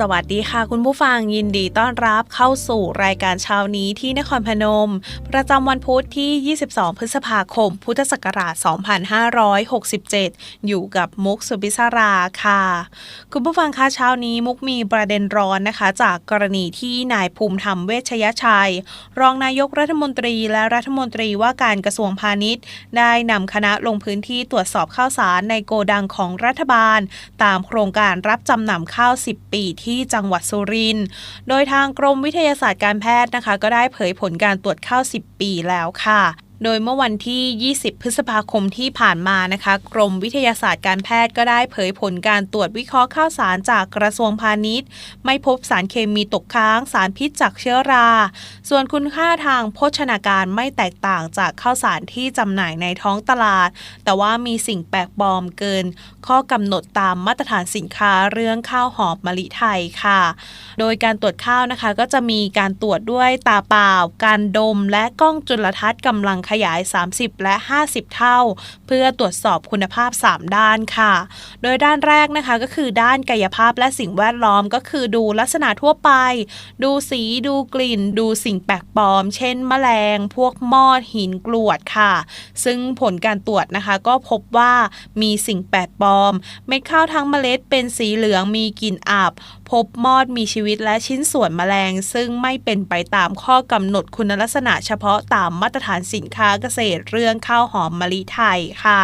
สวัสดีค่ะคุณผู้ฟังยินดีต้อนรับเข้าสู่รายการเช้านี้ที่นครพนม ประจำวันพุธที่ 22 พฤษภาคม พุทธศักราช 2567 อยู่กับมุกสุบิสราค่ะ คุณผู้ฟังคะเช้านี้มุกมีประเด็นร้อนนะคะ จากกรณีที่นายภูมิธรรมเวชยชัย รองนายกรัฐมนตรีและรัฐมนตรีว่าการกระทรวงพาณิชย์ ได้นำคณะลงพื้นที่ตรวจสอบข้าวสารในโกดังของรัฐบาล ตามโครงการรับจำนำข้าว 10 ปีที่จังหวัดสุรินทร์ โดยทางกรมวิทยาศาสตร์การแพทย์นะคะ ก็ได้เผยผลการตรวจข้าว 10 ปีแล้วค่ะ โดยเมื่อวันที่ 20 พฤษภาคมที่ผ่านมานะคะ กรมวิทยาศาสตร์การแพทย์ก็ได้เผยผลการตรวจวิเคราะห์ข้าวสารจากกระทรวงพาณิชย์ ไม่พบสารเคมีตกค้าง สารพิษจากเชื้อรา ส่วนคุณค่าทางโภชนาการไม่แตกต่างจากข้าวสารที่จำหน่ายในท้องตลาด แต่ว่ามีสิ่งแปลกปลอมเกิน ข้อกำหนดตามมาตรฐานสินค้าเรื่องข้าวหอมมะลิไทยค่ะ โดยการตรวจข้าวนะคะก็จะมีการตรวจด้วยตาเปล่า การดม และกล้องจุลทรรศน์กำลังขยาย 30 และ 50 เท่า เพื่อตรวจสอบคุณภาพ 3 ด้านค่ะ โดยด้านแรกนะคะก็คือด้านกายภาพและสิ่งแวดล้อมก็คือดูลักษณะทั่วไป ดูสีดูกลิ่น ดูสิ่งแปลกปลอม เช่น แมลง พวกมอดหินกรวดค่ะ ซึ่งผลการตรวจนะคะก็พบว่ามีสิ่งแปลกปลอม เม็ดข้าวทั้งเมล็ดเป็นสีเหลืองมีกลิ่นอับ บมอดมีชีวิตและชิ้นส่วนแมลง ซึ่งไม่เป็นไปตามข้อกำหนดคุณลักษณะเฉพาะตามมาตรฐานสินค้าเกษตรเรื่องข้าวหอมมะลิไทยค่ะ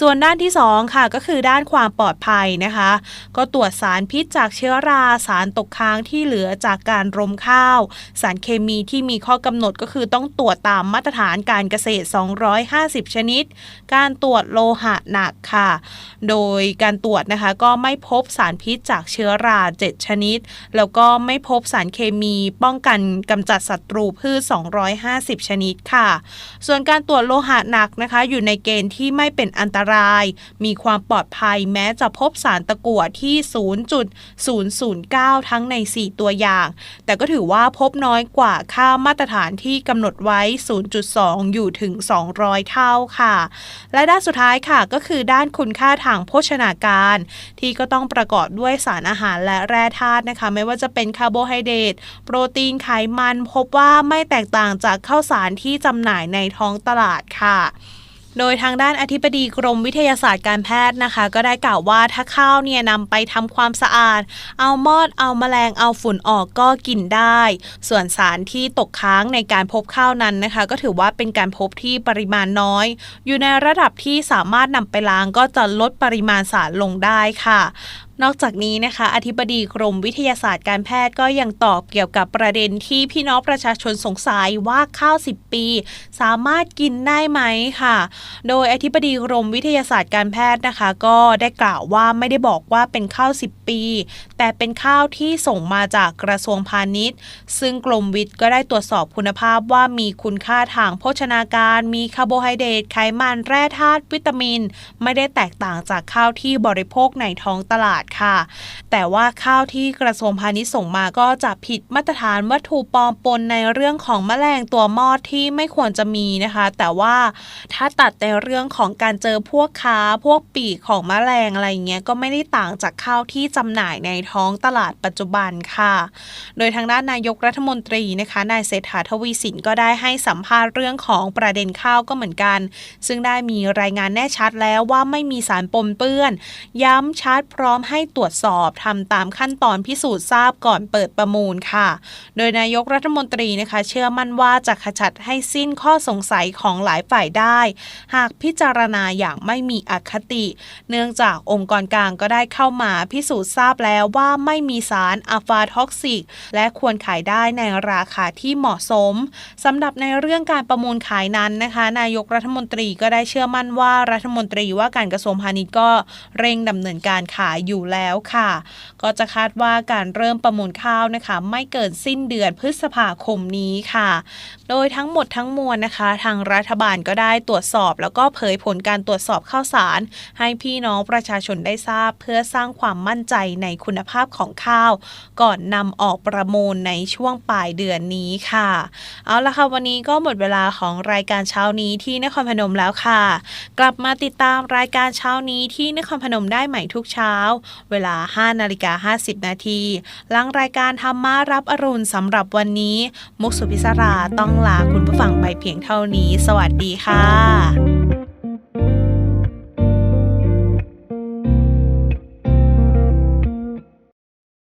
ส่วนด้านที่ 2 ค่ะก็คือด้านความปลอดภัยนะคะ ก็ตรวจสารพิษจากเชื้อราสารตกค้างที่เหลือจากการรมข้าว สารเคมีที่มีข้อกำหนดก็คือต้องตรวจตามมาตรฐานการเกษตร 250 ชนิด การตรวจโลหะหนักค่ะ โดยการตรวจนะคะก็ไม่พบสารพิษจากเชื้อรา7ชนิด แล้วก็ไม่พบสารเคมีป้องกันกำจัดศัตรูพืช 250 ชนิดค่ะ ส่วนการตรวจโลหะหนักนะคะอยู่ในเกณฑ์ที่ไม่เป็นอันตราย มีความปลอดภัยแม้จะพบสารตะกั่วที่ 0.009 ทั้งใน 4 ตัวอย่าง แต่ก็ถือว่าพบน้อยกว่าค่ามาตรฐานที่กำหนดไว้ 0.2 อยู่ถึง 200 เท่าค่ะ และด้านสุดท้ายค่ะก็คือด้านคุณค่าทางโภชนาการ ที่ก็ต้องประกอบด้วยสารอาหารและแร่ธาตุนะคะ ไม่ว่าจะเป็นคาร์โบไฮเดรตโปรตีนไขมัน พบว่าไม่แตกต่างจากข้าวสารที่จำหน่ายในท้องตลาดค่ะโดยทางด้านอธิบดีกรมวิทยาศาสตร์การแพทย์นะคะ ก็ได้กล่าวว่าถ้าข้าวเนี่ยนำไปทำความสะอาด เอามอดเอาแมลงเอาฝุ่นออกก็กินได้ ส่วนสารที่ตกค้างในการพบข้าวนั้นนะคะ ก็ถือว่าเป็นการพบที่ปริมาณน้อย อยู่ในระดับที่สามารถนำไปล้างก็จะลดปริมาณสารลงได้ค่ะ นอกจากนี้นะคะ อธิบดีกรมวิทยาศาสตร์การแพทย์ก็ยังตอบเกี่ยวกับประเด็นที่พี่น้องประชาชนสงสัยว่าข้าว 10 ปี สามารถกินได้ไหมค่ะ โดยอธิบดีกรมวิทยาศาสตร์การแพทย์นะคะ ก็ได้กล่าวว่าไม่ได้บอกว่าเป็นข้าว 10 ปี แต่เป็นข้าวที่ส่งมาจากกระทรวงพาณิชย์ ซึ่งกรมวิทย์ก็ได้ตรวจสอบคุณภาพว่ามีคุณค่าทางโภชนาการ มีคาร์โบไฮเดรตไขมันแร่ธาตุวิตามิน ไม่ได้แตกต่างจากข้าวที่บริโภคในท้องตลาดค่ะ แต่ว่าข้าวที่กระทรวงพาณิชย์ส่งมาก็จะผิดมาตรฐานวัตถุปลอมปนในเรื่องของแมลงตัวมอดที่ไม่ควรจะมีนะคะ แต่ว่าถ้าตัดในเรื่องของการเจอพวกค้าพวกปีกของแมลงอะไรเงี้ยก็ไม่ได้ต่างจากข้าวที่จำหน่ายในท้องตลาดปัจจุบันค่ะ โดยทางด้านนายกรัฐมนตรีนะคะนายเศรษฐาทวีสินก็ได้ให้สัมภาษณ์เรื่องของประเด็นข้าวก็เหมือนกัน ซึ่งได้มีรายงานแน่ชัดแล้วว่าไม่มีสารปนเปื้อน ย้ำชัดพร้อมใให้ตรวจสอบทำตามขั้นตอนพิสูจน์ทราบก่อนเปิดประมูลค่ะ โดยนายกรัฐมนตรีนะคะเชื่อมั่นว่าจะขจัดให้สิ้นข้อสงสัยของหลายฝ่ายได้ หากพิจารณาอย่างไม่มีอคติ เนื่องจากองค์กรกลางก็ได้เข้ามาพิสูจน์ทราบแล้วว่าไม่มีสารอะฟาท็อกซิก และควรขายได้ในราคาที่เหมาะสมสำหรับในเรื่องการประมูลขายนั้นนะคะ นายกรัฐมนตรีก็ได้เชื่อมั่นว่ารัฐมนตรีว่าการกระทรวงพาณิชย์ก็เร่งดำเนินการขายอยู่แล้วค่ะ ก็จะคาดว่าการเริ่มประมูลข้าวนะคะ ไม่เกินสิ้นเดือนพฤษภาคมนี้ค่ะ โดยทั้งหมดทั้งมวลนะคะ ทางรัฐบาลก็ได้ตรวจสอบ แล้วก็เผยผลการตรวจสอบข้าวสาร ให้พี่น้องประชาชนได้ทราบ เพื่อสร้างความมั่นใจในคุณภาพของข้าว ก่อนนำออกประมูลในช่วงปลายเดือนนี้ค่ะ เอาละค่ะวันนี้ก็หมดเวลาของรายการเช้านี้ที่นครพนมแล้วค่ะ กลับมาติดตามรายการเช้านี้ที่นครพนมได้ใหม่ทุกเช้าเวลา 5 นาฬิกา 50 นาทีหลังรายการธรรมารับอรุณสำหรับวันนี้ มุกสุพิศราต้องลาคุณผู้ฟังไปเพียงเท่านี้ สวัสดีค่ะ